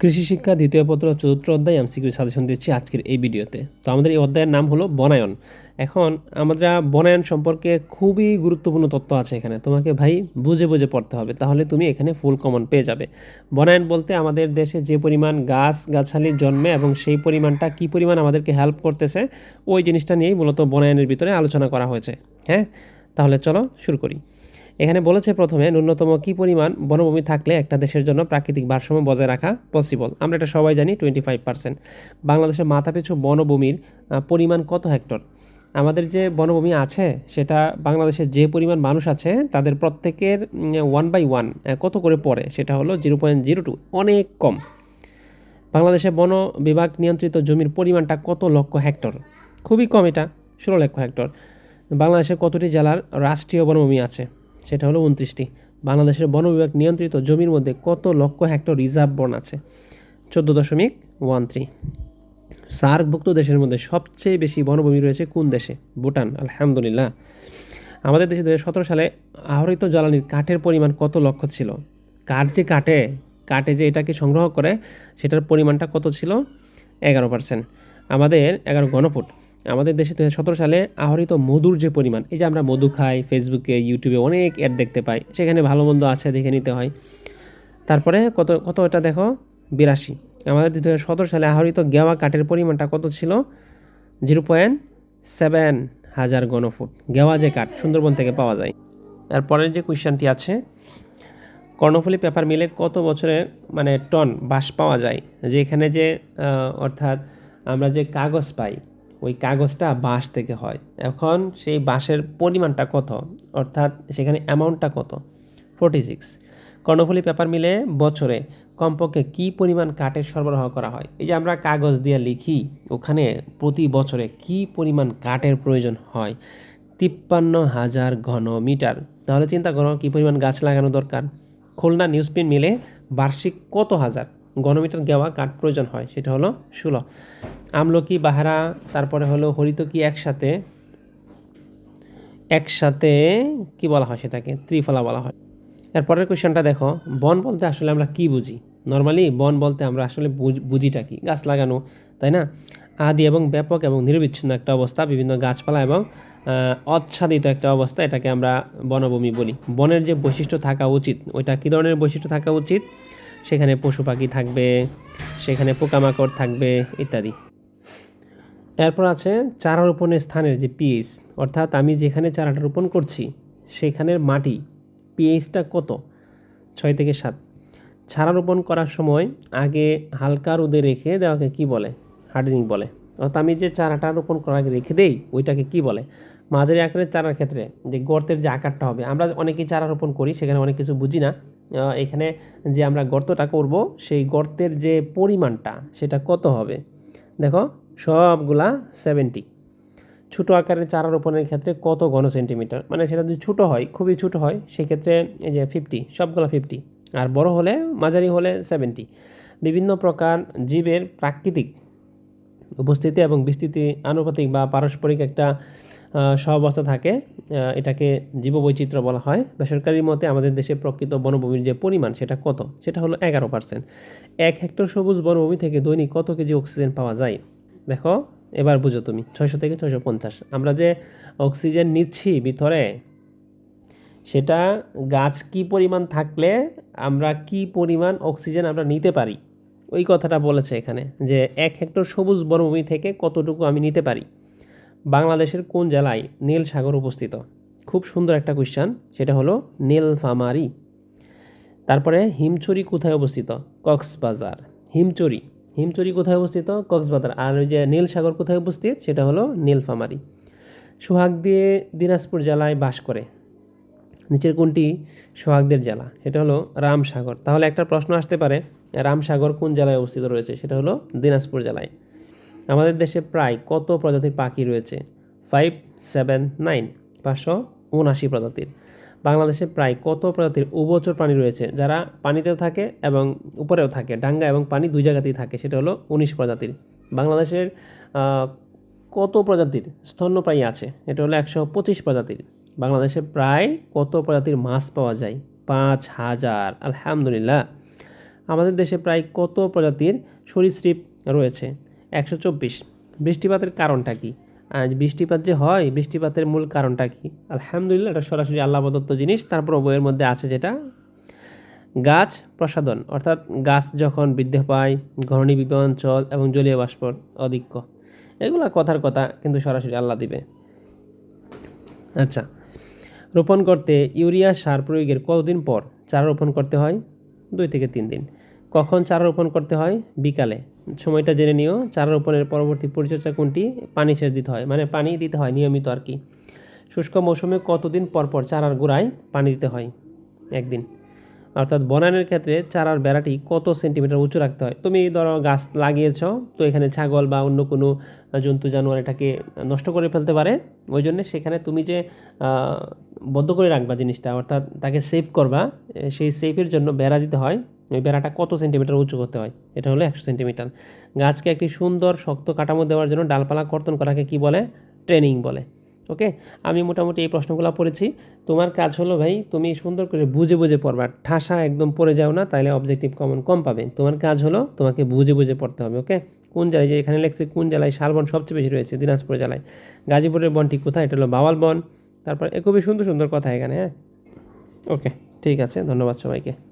কৃষি শিক্ষা, দ্বিতীয় পত্র, চতুর্থ অধ্যায় এমসিকিউ সাজেশন দিচ্ছি আজকের এই ভিডিওতে। তো আমাদের এই অধ্যায়ের নাম হলো বনায়ন। এখন আমরা বনায়ন সম্পর্কে খুবই গুরুত্বপূর্ণ তথ্য আছে এখানে। তোমাকে ভাই বুঝে বুঝে পড়তে হবে, তাহলে তুমি এখানে ফুল কমন পেয়ে যাবে। বনায়ন বলতে আমাদের দেশে যে পরিমাণ গাছ গাছালি জন্মে এবং সেই পরিমাণটা কী পরিমাণ আমাদেরকে হেল্প করতেছে, ওই জিনিসটা নিয়েই মূলত বনায়নের ভিতরে আলোচনা করা হয়েছে। হ্যাঁ? তাহলে চলো শুরু করি। এখানে বলেছে প্রথমে ন্যূনতম কি পরিমাণ বনভূমি থাকলে একটা দেশের জন্য প্রাকৃতিক ভারসাম্য বজায় রাখা পসিবল আমরা এটা সবাই জানি টোয়েন্টি ফাইভ পার্সেন্ট বাংলাদেশের মাথাপিছু বনভূমির পরিমাণ কত হেক্টর? আমাদের যে বনভূমি আছে, সেটা বাংলাদেশের যে পরিমাণ মানুষ আছে, তাদের প্রত্যেকের ওয়ান বাই ওয়ান কত করে পড়ে? সেটা হলো জিরো পয়েন্ট জিরো টু অনেক কম। বাংলাদেশে বন বিভাগ নিয়ন্ত্রিত জমির পরিমাণটা কত লক্ষ হেক্টর? খুবই কম এটা, ষোলো লক্ষ হেক্টর। বাংলাদেশে কতটি জেলার রাষ্ট্রীয় বনভূমি আছে? সেটা হলো উনত্রিশটি। বাংলাদেশের বন বিভাগ নিয়ন্ত্রিত জমির মধ্যে কত লক্ষ হেক্টর রিজার্ভ বন আছে? চোদ্দ দশমিক ওয়ান থ্রি। সার্কভুক্ত দেশের মধ্যে সবচেয়ে বেশি বনভূমি রয়েছে কোন দেশে? ভুটান, আলহামদুলিল্লাহ। আমাদের দেশে দু সালে আহরিত জ্বালানির কাঠের পরিমাণ কত লক্ষ ছিল? কাঠ যে কাটে কাটে যে এটাকে সংগ্রহ করে, সেটার পরিমাণটা কত ছিল? এগারো পার্সেন্ট আমাদের এগারো ঘনফুট। আমাদের দেশে দু সালে আহরিত মধুর যে পরিমাণ, এই যে আমরা মধু খাই ফেসবুকে ইউটিউবে অনেক অ্যাড দেখতে পাই, সেখানে ভালো মন্দ আছে দেখে নিতে হয়। তারপরে কত কত এটা দেখো? বিরাশি। আমাদের দু হাজার সতেরো সালে আহরিত গেওয়া কাঠের পরিমাণটা কত ছিল? জিরো পয়েন্ট সেভেন হাজার গণফুট গেওয়া যে কাঠ, সুন্দরবন থেকে পাওয়া যায়। এরপরের যে কোয়েশ্চানটি আছে, কর্ণফুলী পেপার মিলে কত বছরে মানে টন বাঁশ পাওয়া যায়? যে এখানে যে অর্থাৎ আমরা যে কাগজ পাই ওই কাগজটা বাঁশ থেকে হয়। এখন সেই বাঁশের পরিমাণটা কত? অর্থাৎ সেখানে অ্যামাউন্টটা কত? ফোর্টি সিক্স কর্ণফুলী পেপার মিলে বছরে কমপক্ষে কী পরিমাণ কাঠের সরবরাহ করা হয়? এই যে আমরা কাগজ দিয়ে লিখি, ওখানে প্রতি বছরে কী পরিমাণ কাঠের প্রয়োজন হয়? তিপ্পান্ন হাজার ঘন মিটার তাহলে চিন্তা করো কী পরিমাণ গাছ লাগানো দরকার? খুলনা নিউজ প্রিন্ট মিলে বার্ষিক কত হাজার? ঘনমিটার গেওয়া কাঠ প্রয়োজন হয় সেটা হলো ষোলো আমলকি বাহারা তারপরে হলো হরিতকি একসাথে একসাথে কি বলা হয় সেটাকে? ত্রিফলা বলা হয়। এরপরের কোয়েশ্চেনটা দেখো বন বলতে আসলে আমরা কি বুঝি? নর্মালি বন বলতে আমরা আসলে বুঝ- বুঝিটা কি? গাছ লাগানো তাই না? আদি এবং ব্যাপক এবং নিরবিচ্ছিন্ন একটা অবস্থা বিভিন্ন গাছপালা এবং আহ, আচ্ছাদিত একটা অবস্থা এটাকে আমরা বনভূমি বলি। বনের যে বৈশিষ্ট্য থাকা উচিত ওইটা কী ধরনের বৈশিষ্ট্য থাকা উচিত? সেখানে পশু পাখি থাকবে, সেখানে পোকামাকড় থাকবে, ইত্যাদি। এরপর আছে চারা রোপণের স্থানের যে পিএইচ অর্থাৎ আমি যেখানে চারাটা রোপণ করছি, সেখানের মাটি পিএইচটা কত? ছয় থেকে সাত। চারা রোপণ করার সময় আগে হালকা রোদে রেখে দেওয়াকে কি বলে? হার্ডেনিং বলে। অর্থাৎ আমি যে চারাটা রোপণ করার আগে রেখে দেই, ওইটাকে কি বলে? মাঝারি আকারের চারার ক্ষেত্রে যে গর্তের যে আকারটা হবে, আমরা অনেকেই চারা রোপণ করি, সেখানে অনেক কিছু বুঝি না। এখানে যে আমরা গর্তটা করব, সেই গর্তের যে পরিমাণটা, সেটা কত হবে? দেখো, সবগুলা সেভেন্টি ছোটো আকারের চারা রোপণের ক্ষেত্রে কত ঘন সেন্টিমিটার মানে সেটা যদি ছোটো হয়, খুবই ছোটো হয়, সেক্ষেত্রে এই যে ফিফটি সবগুলো ফিফটি আর বড় হলে, মাঝারি হলে সেভেন্টি বিভিন্ন প্রকার জীবের প্রাকৃতিক উপস্থিতি এবং বিস্তৃতি, আনুপাতিক বা পারস্পরিক একটা সহাবস্থা থাকে। এটাকে জীববৈচিত্র্য বলা হয়। বেসরকারি মতে আমাদের দেশে প্রকৃত বনভূমির যে পরিমাণ, সেটা কত? সেটা হলো এগারো পার্সেন্ট এক হেক্টর সবুজ বনভূমি থেকে দৈনিক কত কেজি অক্সিজেন পাওয়া যায়? দেখো, এবার বুঝো তুমি। ছয়শো থেকে ছয়শো পঞ্চাশ। আমরা যে অক্সিজেন নিচ্ছি ভিতরে, সেটা গাছ কি পরিমাণ থাকলে আমরা কি পরিমাণ অক্সিজেন আমরা নিতে পারি? ওই কথাটা বলেছে এখানে যে এক হেক্টর সবুজ বনভূমি থেকে কতটুকু আমি নিতে পারি? বাংলাদেশের কোন জেলায় নীল সাগর অবস্থিত? খুব সুন্দর একটা কোয়েশ্চান সেটা হলো নীলফামারি। তারপরে হিমচুরি কোথায় অবস্থিত? কক্সবাজার। হিমচুরি হিমচুরি কোথায় অবস্থিত? কক্সবাজার। আর ওই যে নীল সাগর কোথায় উপস্থিত সেটা হলো নীলফামারি। সোহাগ দিয়ে দিনাজপুর জেলায় বাস করে। নিচের কোনটি? সোহাগদের জেলা। সেটা হলো রামসাগর। তাহলে একটা প্রশ্ন আসতে পারে, রামসাগর কোন জেলায় অবস্থিত রয়েছে? সেটা হলো দিনাজপুর জেলায়। আমাদের দেশে প্রায় কত প্রজাতির পাখি রয়েছে? ফাইভ সেভেন নাইন পাঁচশো উনআশি প্রজাতির। বাংলাদেশে প্রায় কত প্রজাতির উভচর প্রাণী রয়েছে? যারা পানিতেও থাকে এবং উপরেও থাকে, ডাঙ্গা এবং পানি দুই জায়গাতেই থাকে, সেটা হলো উনিশ প্রজাতির। বাংলাদেশের কত প্রজাতির স্তন্যপ্রায়ী আছে? এটা হলো একশো পঁচিশ প্রজাতির। বাংলাদেশে প্রায় কত প্রজাতির মাছ পাওয়া যায়? পাঁচ হাজার, আলহামদুলিল্লাহ। আমাদের দেশে প্রায় কত প্রজাতির সরীসৃপ রয়েছে? একশো চব্বিশ। বৃষ্টিপাতের কারণটা কি? আজ বৃষ্টিপাত যে হয়, বৃষ্টিপাতের মূল কারণটা কি? আলহামদুলিল্লাহ, এটা সরাসরি আল্লাহ প্রদত্ত জিনিস, তারপর বইয়ের মধ্যে আছে যেটা। গাছ প্রসাদন অর্থাৎ গাছ যখন বৃদ্ধি পায় ঘূর্ণিবীপ অঞ্চল এবং জলীয় বাষ্পর অধিক্য। এগুলো কথার কথা কিন্তু সরাসরি আল্লাহ দিবে। আচ্ছা রোপণ করতে ইউরিয়া সার প্রয়োগের কতদিন পর? চারা রোপণ করতে হয়? দুই থেকে তিন দিন। কখন চারা রোপণ করতে হয়? বিকালে। সময়টা জেনে নিও, চারা রোপণের পরবর্তী পরিচর্যা কোনটি? পানি সেচ দিতে হয় মানে পানি দিতে হয় নিয়মিত আর কি। শুষ্ক মৌসুমে কতদিন পর পর চারার গোড়ায় পানি দিতে হয়? একদিন। অর্থাৎ বনায়নের ক্ষেত্রে চারার বেড়াটি কত সেন্টিমিটার উঁচু রাখতে হয়? তুমি ধরো গাছ লাগিয়েছ, তো এখানে ছাগল বা অন্য কোনো জন্তু, জানোয়ার এটাকে নষ্ট করে ফেলতে পারে। ওই জন্য সেখানে তুমি যে বদ্ধ করে রাখবা জিনিসটা, অর্থাৎ তাকে সেভ করবা সেই সেফের জন্য বেড়া দিতে হয়। ওই বেড়াটা কত সেন্টিমিটার উঁচু করতে হয়? এটা হলো একশো সেন্টিমিটার গাছকে একটি সুন্দর শক্ত কাঠামো দেওয়ার জন্য ডালপালা কর্তন করাকে কি বলে? ট্রেনিং বলে। ওকে? আমি মোটামুটি এই প্রশ্নগুলো পড়েছি। তোমার কাজ হলো ভাই, তুমি সুন্দর করে বুঝে বুঝে পড়বা। ঠাসা একদম পড়ে যাও না তাহলে অবজেক্টিভ কমন কম পাবে। তোমার কাজ হলো তোমাকে বুঝে বুঝে পড়তে হবে, ওকে? কোন জেলায় যে এখানে লেখছে কোন জেলায় শালবন সবচেয়ে বেশি রয়েছে? দিনাজপুর জেলায়। গাজীপুরের বনটি কোথায়? এটা হলো বাওয়াল বন। তারপর এ খুবই সুন্দর সুন্দর কথা এখানে হ্যাঁ? ওকে, ঠিক আছে, ধন্যবাদ সবাইকে।